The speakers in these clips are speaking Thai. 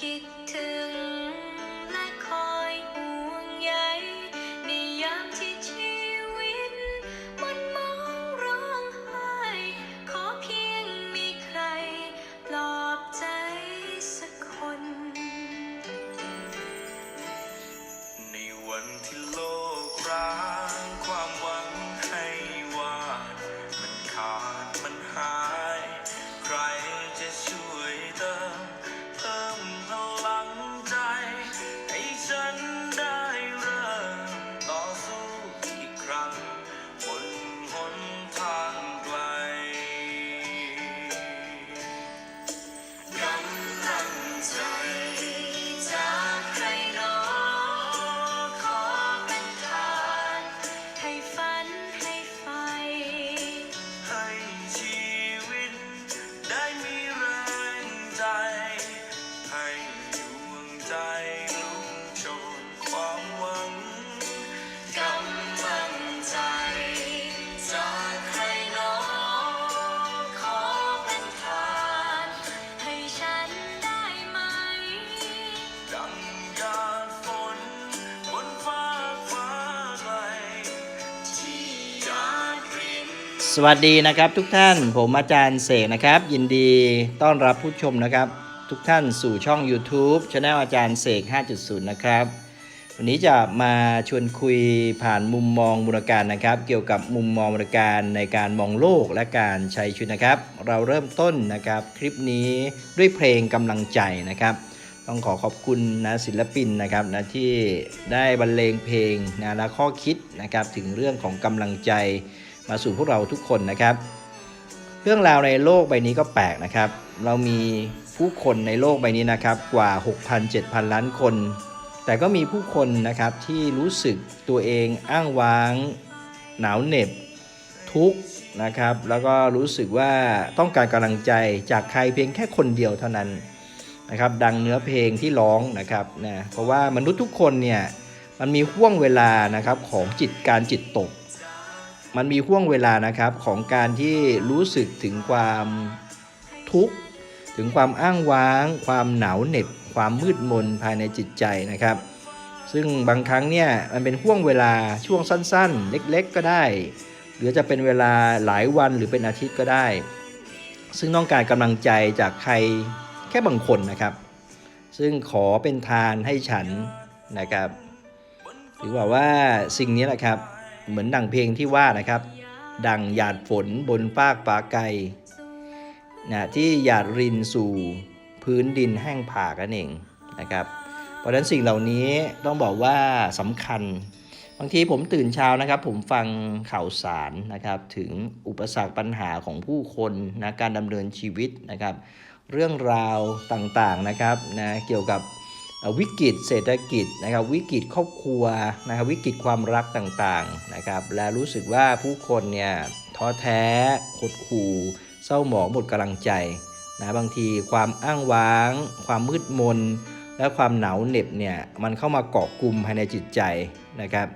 คิดถึงและคอยห่วงใยในยามที่ชีวิตมันมองร้องไห้ขอเพียงมีใครปลอบใจสักคน ในวันที่โลกร้าง สวัสดีนะครับทุกท่านผมอาจารย์เสกนะครับ ยินดีต้อนรับผู้ชมนะครับ ทุกท่านสู่ช่อง YouTube c h anel อาจารย์เสก 5.0 นะครับ วันนี้จะมาชวนคุยผ่านมุมมองบุรการนะครับ เกี่ยวกับมุมมองบุรการในการมองโลกและการใช้ชีวิตนะครับ เราเริ่มต้นนะครับคลิปนี้ด้วยเพลงกำลังใจนะครับต้องขอขอบคุณนะศิลปินนะครับนะที่ได้บรรเลงเพลงนะและข้อคิดนะครับถึงเรื่องของกำลังใจ มาสู่พวกเราทุกคนนะครับ เรื่องราวในโลกใบนี้ก็แปลกนะครับ เรามีผู้คนในโลกใบนี้นะครับกว่า 6,000-7,000 ล้านคน แต่ก็มีผู้คนนะครับที่รู้สึกตัวเองอ้างว้าง หนาวเหน็บ ทุกข์นะครับ แล้วก็รู้สึกว่าต้องการกำลังใจจากใครเพียงแค่คนเดียวเท่านั้นนะครับดังเนื้อเพลงที่ร้องนะครับนะเพราะว่ามนุษย์ทุกคนเนี่ยมันมีห่วงเวลานะครับของจิตการจิตตก มันมีห่วงเวลานะครับของการที่รู้สึกถึงความทุกข์ ถึงความอ้างว้าง ความหนาวเหน็บ ความมืดมนภายในจิตใจนะครับ ซึ่งบางครั้งเนี่ยมันเป็นห่วงเวลาช่วงสั้นๆ เล็กๆ ก็ได้ หรือจะเป็นเวลาหลายวันหรือเป็นอาทิตย์ก็ได้ ซึ่งต้องการกำลังใจจากใครแค่บางคนนะครับ ซึ่งขอเป็นทานให้ฉันนะครับถือว่าว่าสิ่งนี้แหละครับ เหมือนดังเพลงที่ว่านะครับ ดังหยาดฝนบนฟากฟ้าไกลนะที่หยาดรินสู่พื้นดินแห้งผากนั่นเองนะครับ เพราะฉะนั้นสิ่งเหล่านี้ต้องบอกว่าสำคัญ บางทีผมตื่นเช้านะครับ ผมฟังข่าวสารนะครับ ถึงอุปสรรคปัญหาของผู้คนนะการดำเนินชีวิตนะครับ เรื่องราวต่างๆนะครับนะเกี่ยวกับ วิกฤตเศรษฐกิจนะครับวิกฤตครอบครัวนะครับวิกฤตความรักต่างๆนะครับและรู้สึกว่าผู้คนเนี่ยท้อแท้หดหู่เศร้าหมองหมดกำลังใจนะบางทีความอ้างว้าง ความมืดมน และความหนาวเหน็บเนี่ยมันเข้ามาเกาะกลุ่มภายในจิตใจนะครับ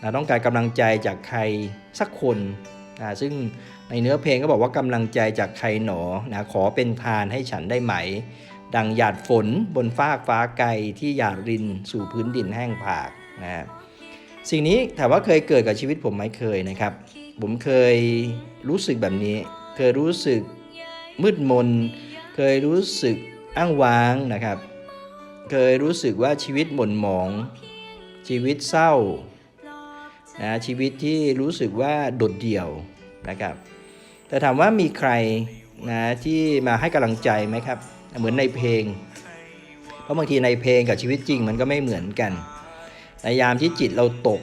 เราต้องการกำลังใจจากใครสักคนนะซึ่งในเนื้อเพลงก็บอกว่ากำลังใจจากใครหนอนะขอเป็นทานให้ฉันได้ไหม ดังหยาดฝนบนฟากฟ้าไกลที่หยาดรินสู่พื้นดินแห้งผากนะสิ่งนี้ถามว่าเคยเกิดกับชีวิตผมไหมเคยนะครับ ผมเคยรู้สึกแบบนี้ เคยรู้สึกมืดมน เคยรู้สึกอ้างว้างนะครับ เคยรู้สึกว่าชีวิตหม่นหมอง ชีวิตเศร้านะชีวิตที่รู้สึกว่าโดดเดี่ยวนะครับ แต่ถามว่ามีใครนะที่มาให้กำลังใจไหมครับ เหมือนในเพลง เพราะบางทีในเพลงกับชีวิตจริงมันก็ไม่เหมือนกันในยามที่จิตเราตก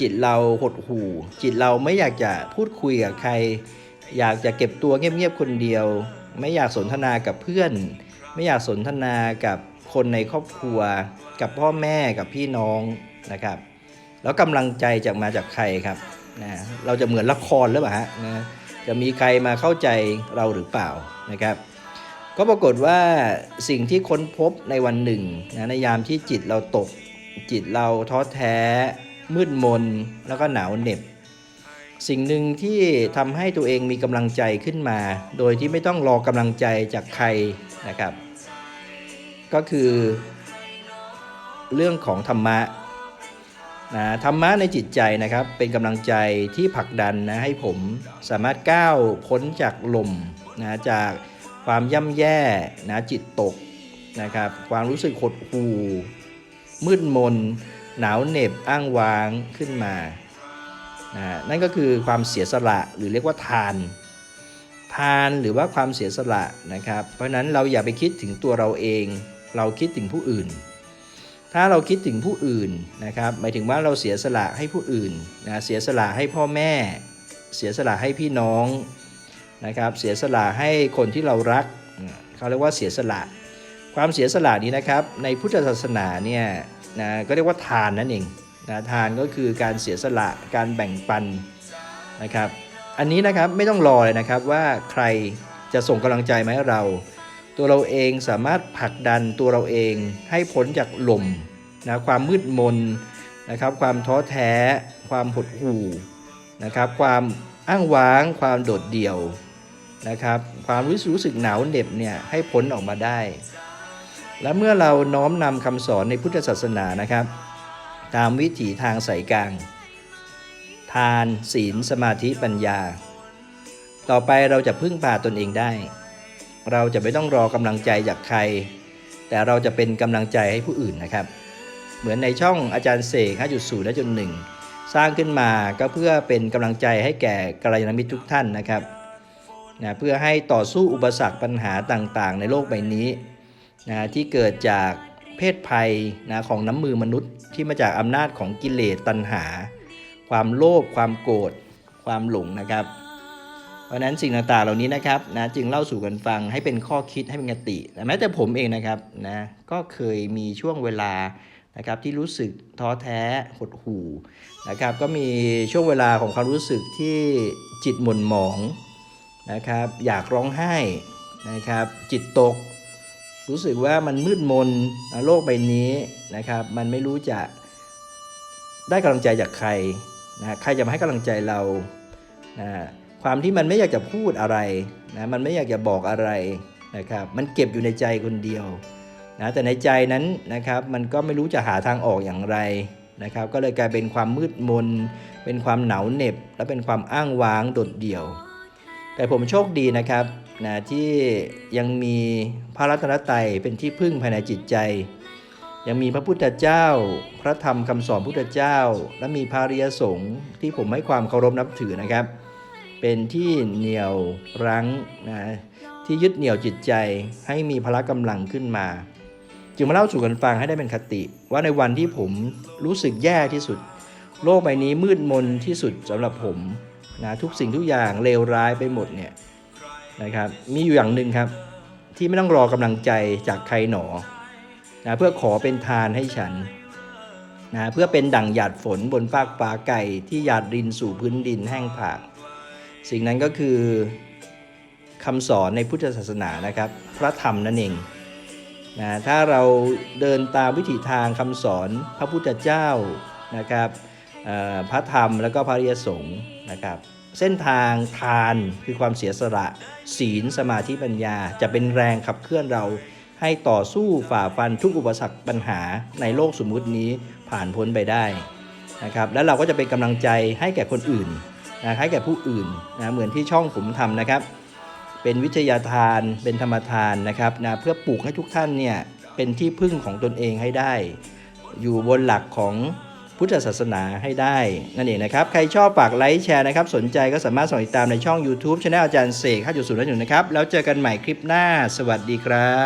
จิตเราหดหู่ จิตเราไม่อยากจะพูดคุยกับใคร อยากจะเก็บตัวเงียบๆคนเดียว ไม่อยากสนทนากับเพื่อน ไม่อยากสนทนากับคนในครอบครัว กับพ่อแม่กับพี่น้องนะครับ แล้วกำลังใจจากมาจากใครครับนะเราจะเหมือนละครหรือเปล่าฮะนะจะมีใครมาเข้าใจเราหรือเปล่านะครับ ก็ปรากฏว่าสิ่งที่ค้นพบในวันหนึ่งนะในยามที่จิตเราตก จิตเราท้อแท้ มืดมน แล้วก็หนาวเหน็บ สิ่งหนึ่งที่ทำให้ตัวเองมีกำลังใจขึ้นมา โดยที่ไม่ต้องรอกำลังใจจากใครนะครับ ก็คือเรื่องของธรรมะนะธรรมะในจิตใจนะครับ เป็นกำลังใจที่ผลักดันนะให้ผมสามารถก้าวพ้นจากลมนะจาก ความย่ำแย่นะจิตตกนะครับ ความรู้สึกหดหู่มืดมน หนาวเหน็บอ้างว้างขึ้นมานะนั่นก็คือความเสียสละหรือเรียกว่าทาน ทานหรือว่าความเสียสละนะครับ เพราะฉะนั้นเราอย่าไปคิดถึงตัวเราเอง เราคิดถึงผู้อื่น ถ้าเราคิดถึงผู้อื่นนะครับ หมายถึงว่าเราเสียสละให้ผู้อื่นนะเสียสละให้พ่อแม่ เสียสละให้พี่น้อง นะครับเสียสละให้คนที่เรารักเขาเรียกว่าเสียสละ ความเสียสละนี้นะครับในพุทธศาสนาเนี่ยนะก็เรียกว่าทานนั่นเองนะทานก็คือการเสียสละการแบ่งปันนะครับอันนี้นะครับไม่ต้องรอเลยนะครับว่าใครจะส่งกำลังใจมาให้เรา ตัวเราเองสามารถผลักดันตัวเราเองให้พ้นจากหล่มนะความมืดมนนะครับความท้อแท้ ความหดหู่นะครับความ อ้างว้างความโดดเดี่ยวนะครับความรู้สึกรู้สึกหนาวเหน็บเนี่ยให้พ้นออกมาได้ และเมื่อเราน้อมนำคำสอนในพุทธศาสนานะครับ ตามวิถีทางสายกลาง ทานศีลสมาธิปัญญา ต่อไปเราจะพึ่งพาตนเองได้ เราจะไม่ต้องรอกำลังใจจากใคร แต่เราจะเป็นกำลังใจให้ผู้อื่นนะครับ เหมือนในช่องอาจารย์เสก5.0และจุดหนึ่ง สร้างขึ้นมาก็เพื่อเป็นกำลังใจให้แก่กัลยาณมิตรทุกท่านนะครับนะเพื่อให้ต่อสู้อุปสรรคปัญหาต่างๆ ในโลกใบนี้นะที่เกิดจากเพศภัยนะของน้ำมือมนุษย์ที่มาจากอำนาจของกิเลสตัณหา ความโลภความโกรธความหลงนะครับ เพราะนั้นสิ่งต่างๆเหล่านี้นะครับนะจึงเล่าสู่กันฟังให้เป็นข้อคิดให้เป็นกติแต่แม้แต่ผมเองนะครับนะก็เคยมีช่วงเวลา นะครับที่รู้สึกท้อแท้หดหู่นะครับก็มีช่วงเวลาของความรู้สึกที่จิตหม่นหมองนะครับอยากร้องไห้นะครับจิตตก รู้สึกว่ามันมืดมนโลกใบนี้นะครับมันไม่รู้จะได้กำลังใจจากใครนะใครจะมาให้กำลังใจเรานะความที่มันไม่อยากจะพูดอะไรนะมันไม่อยากจะบอกอะไรนะครับมันเก็บอยู่ในใจคนเดียว นะแต่ในใจนั้นนะครับมันก็ไม่รู้จะหาทางออกอย่างไรนะครับ ก็เลยกลายเป็นความมืดมน เป็นความเหนาวเหน็บ และเป็นความอ้างว้างโดดเดี่ยว แต่ผมโชคดีนะครับนะที่ยังมีพระรัตนตรัยเป็นที่พึ่งภายในจิตใจ ยังมีพระพุทธเจ้า พระธรรมคำสอนพุทธเจ้า และมีพระริยสงฆ์ที่ผมให้ความเคารพนับถือนะครับ เป็นที่เหนี่ยวรั้งนะที่ยึดเหนี่ยวจิตใจให้มีพละกำลังขึ้นมา จึงมาเล่าสู่กันฟังให้ได้เป็นคติ ว่าในวันที่ผมรู้สึกแย่ที่สุด โลกใบนี้มืดมนที่สุดสำหรับผมนะทุกสิ่งทุกอย่างเลวร้ายไปหมดเนี่ยนะครับมีอยู่อย่างหนึ่งครับ ที่ไม่ต้องรอกำลังใจจากใครหนอนะเพื่อขอเป็นทานให้ฉันนะเพื่อเป็นดั่งหยาดฝนบนฟากฟ้าไก่ที่หยาดรินสู่พื้นดินแห้งผาก สิ่งนั้นก็คือคำสอนในพุทธศาสนานะครับ พระธรรมนั่นเอง นะถ้าเราเดินตามวิถีทางคำสอนพระพุทธเจ้านะครับพระธรรมแล้วก็พระริยสงฆ์นะครับเส้นทางทานคือความเสียสละศีลสมาธิปัญญา จะเป็นแรงขับเคลื่อนเราให้ต่อสู้ฝ่าฟันทุกอุปสรรคปัญหาในโลกสมมุตินี้ผ่านพ้นไปได้นะครับแล้วเราก็จะเป็นกำลังใจให้แก่คนอื่นนะให้แก่ผู้อื่นนะเหมือนที่ช่องผมทำนะครับ เป็นวิทยาทาน เป็นธรรมทานนะครับนะเพื่อปลูกให้ทุกท่านเนี่ยเป็นที่พึ่งของตนเองให้ได้ อยู่บนหลักของพุทธศาสนาให้ได้นั่นเองนะครับ ใครชอบฝากไลค์แชร์นะครับ สนใจก็สามารถส่งติดตามในช่อง YouTube ช anel อาจารย์เสก5.0นะครับ แล้วเจอกันใหม่คลิปหน้า สวัสดีครับ